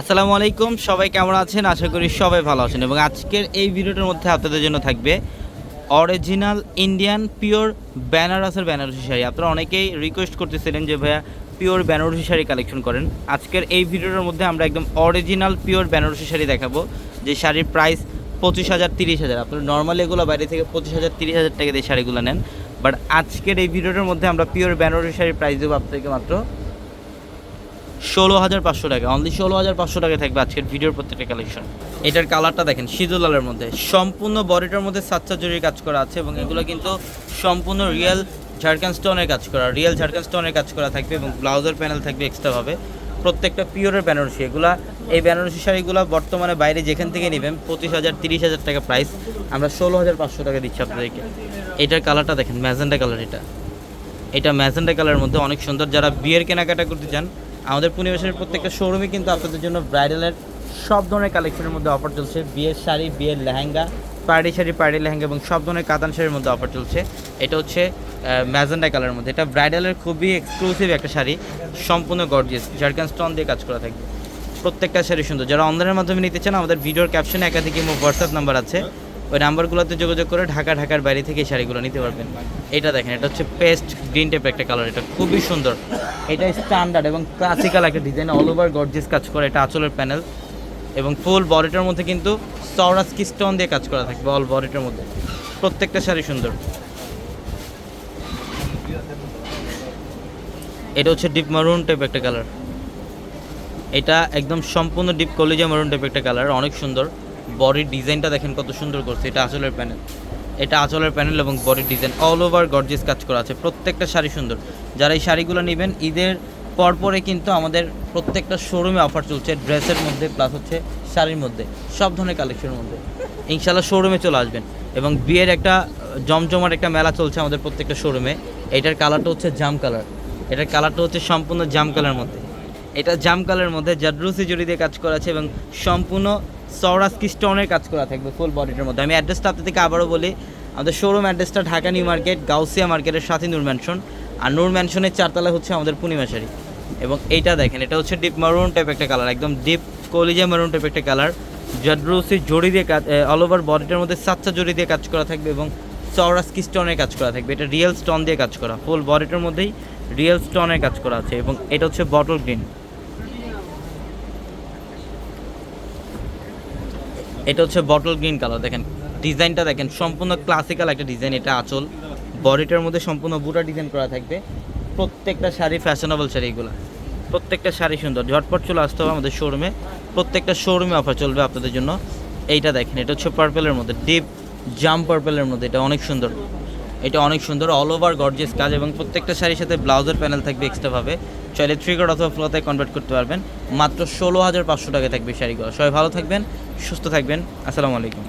আসসালামু আলাইকুম, সবাই কেমন আছেন? আশা করি সবাই ভালো আছেন। এবং আজকের এই ভিডিওটার মধ্যে আপনাদের জন্য থাকবে অরিজিনাল ইন্ডিয়ান পিওর বেনারসের বেনারসি শাড়ি। আপনারা অনেকেই রিকোয়েস্ট করতেছিলেন যে, ভাইয়া পিওর বেনারসি শাড়ি কালেকশন করেন। আজকের এই ভিডিওটার মধ্যে আমরা একদম অরিজিনাল পিওর বেনারসি শাড়ি দেখাবো, যে শাড়ির প্রাইস পঁচিশ হাজার, তিরিশ হাজার। আপনারা নর্মালি এগুলো বাইরে থেকে পঁচিশ হাজার, তিরিশ হাজার টাকা দিয়ে শাড়িগুলো নেন। বাট আজকের এই ভিডিওটার মধ্যে আমরা পিওর বেনারসি শাড়ির প্রাইস দেবো আপনাদেরকে মাত্র ষোলো হাজার পাঁচশো টাকা। অনলি ষোলো হাজার পাঁচশো টাকা থাকবে আজকের ভিডিওর প্রত্যেকটা কালেকশন এটার কালারটা দেখেন সিজু লালের মধ্যে। সম্পূর্ণ বডিটার মধ্যে সাতটা জরির কাজ করা আছে এবং এগুলো কিন্তু সম্পূর্ণ রিয়েল ঝাড়খান্ড স্টোনের কাজ করা রিয়েল ঝাড়খান্ড স্টোনের কাজ করা থাকবে এবং ব্লাউজের প্যানেল থাকবে এক্সট্রাভাবে প্রত্যেকটা পিওরের বেনারসি এগুলা, এই বেনারসি শাড়িগুলো বর্তমানে বাইরে যেখান থেকে নেবেন, পঁচিশ হাজার, তিরিশ হাজার টাকা প্রাইস আমরা ষোলো হাজার পাঁচশো টাকা দিচ্ছি আপনাদেরকে। এটার কালারটা দেখেন ম্যাজেন্ডা কালার এটা। এটা ম্যাজেন্ডা কালারের মধ্যে অনেক সুন্দর। যারা বিয়ের কেনাকাটা করতে চান আমাদের পূর্ণিবাসের প্রত্যেকটা শোরুমে কিন্তু আপনাদের জন্য ব্রাইডালের সব ধরনের কালেকশনের মধ্যে অফার চলছে। বিয়ের শাড়ি, বিয়ের লেহেঙ্গা পার্টি শাড়ি পার্টি লেহেঙ্গা এবং সব ধরনের কাতান শাড়ির মধ্যে অফার চলছে। এটা হচ্ছে ম্যাজেন্ডা কালারের মধ্যে। এটা ব্রাইডালের খুবই এক্সক্লুসিভ একটা শাড়ি, সম্পূর্ণ গর্জিয়াস জার্কান স্টোন দিয়ে কাজ করা থাকবে প্রত্যেকটা শাড়ি সুন্দর। যারা অনলাইনের মাধ্যমে নিতে চান, আমাদের ভিডিওর ক্যাপশনে একাধিক হোয়াটসঅ্যাপ নাম্বার আছে। ওই নাম্বারগুলোতে যোগাযোগ করে ঢাকা, ঢাকার বাইরে থেকে এই শাড়িগুলো নিতে পারবেন। এটা দেখেন, এটা হচ্ছে পেস্ট গ্রিন টাইপের একটা কালার, এটা খুবই সুন্দর। এটা স্ট্যান্ডার্ড এবং ক্লাসিক্যাল একটা ডিজাইন অল ওভার গর্জিয়াস কাজ করে, এটা আঁচলের প্যানেল। এবং ফুল বডিটার মধ্যে কিন্তু সরাসকি স্টোন দিয়ে কাজ করা থাকবে অল বডিটার মধ্যে। প্রত্যেকটা শাড়ি সুন্দর। এটা হচ্ছে ডিপ মারুন টাইপ একটা কালার। এটা একদম সম্পূর্ণ ডিপ কলিজা মারুন টাইপ একটা কালার, অনেক সুন্দর। বডির ডিজাইনটা দেখেন কত সুন্দর করছে। এটা আঁচলের প্যানেল। এটা আঁচলের প্যানেল এবং বডির ডিজাইন অল ওভার গর্জিয়াস কাজ করা আছে। প্রত্যেকটা শাড়ি সুন্দর। যারা এই শাড়িগুলো নেবেন ঈদের পরপরে কিন্তু আমাদের প্রত্যেকটা শোরুমে অফার চলছে ড্রেসের মধ্যে প্লাস হচ্ছে শাড়ির মধ্যে। সব ধরনের কালেকশনের মধ্যে। ইনশাল্লাহ শোরুমে চলে আসবেন। এবং বিয়ের একটা আহ, জমজমাট একটা মেলা চলছে আমাদের প্রত্যেকটা শোরুমে এটার কালারটা হচ্ছে জাম কালার এটার কালারটা হচ্ছে সম্পূর্ণ জাম কালার মধ্যে। এটা জাম কালারের মধ্যে জাডরুসি জড়ি দিয়ে কাজ করা আছে এবং সম্পূর্ণ সরাসকি স্টোনের কাজ করা থাকবে ফুল বডিটার মধ্যে। আমি অ্যাড্রেসটা আপনাদেরকে আবারও বলি। আমাদের শোরুম অ্যাড্রেসটা ঢাকা নিউ মার্কেট গাউসিয়া মার্কেটের সাথে নূর ম্যানশন আর নূর ম্যানশনের চারতলা হচ্ছে আমাদের পূর্ণিমা পূর্ণিমাশারি এবং এইটা দেখেন, এটা হচ্ছে ডিপ মারুন টাইপ একটা কালার একদম ডিপ কলিজা মারুন টাইপ একটা কালার জাডরুসি জড়ি দিয়ে কাজ অল ওভার বডিটার মধ্যে সাতটা জড়ি দিয়ে কাজ করা থাকবে এবং সরাসকি স্টোনের কাজ করা থাকবে। এটা রিয়েল স্টোন দিয়ে কাজ করা ফুল বডিটার মধ্যেই রিয়েল স্টোনের কাজ করা আছে এবং এটা হচ্ছে বটল গ্রিন এটা হচ্ছে বটল গ্রিন কালার দেখেন। ডিজাইনটা দেখেন, সম্পূর্ণ ক্লাসিক্যাল একটা ডিজাইন এটা আঁচল। বডিটার মধ্যে সম্পূর্ণ বুটা ডিজাইন করা থাকবে। প্রত্যেকটা শাড়ি ফ্যাশনেবল শাড়ি এগুলো। প্রত্যেকটা শাড়ি সুন্দর। ঝটপট চলে আসতে হবে আমাদের শোরুমে প্রত্যেকটা শোরুমে অফার চলবে আপনাদের জন্য। এইটা দেখেন, এটা হচ্ছে পার্পেলের মধ্যে ডিপ জাম পার্পেলের মধ্যে, এটা অনেক সুন্দর। এটা অনেক সুন্দর অল ওভার গর্জিয়াস কাজ এবং প্রত্যেকটা শাড়ির সাথে ব্লাউজের প্যানেল থাকবে এক্সট্রাভাবে চাইলে থ্রি কার্ড অথবা ফ্লোতে কনভার্ট করতে পারবেন। মাত্র ষোলো হাজার পাঁচশো টাকা থাকবে শাড়িগুলো। সবাই ভালো থাকবেন, সুস্থ থাকবেন। আসসালামু আলাইকুম।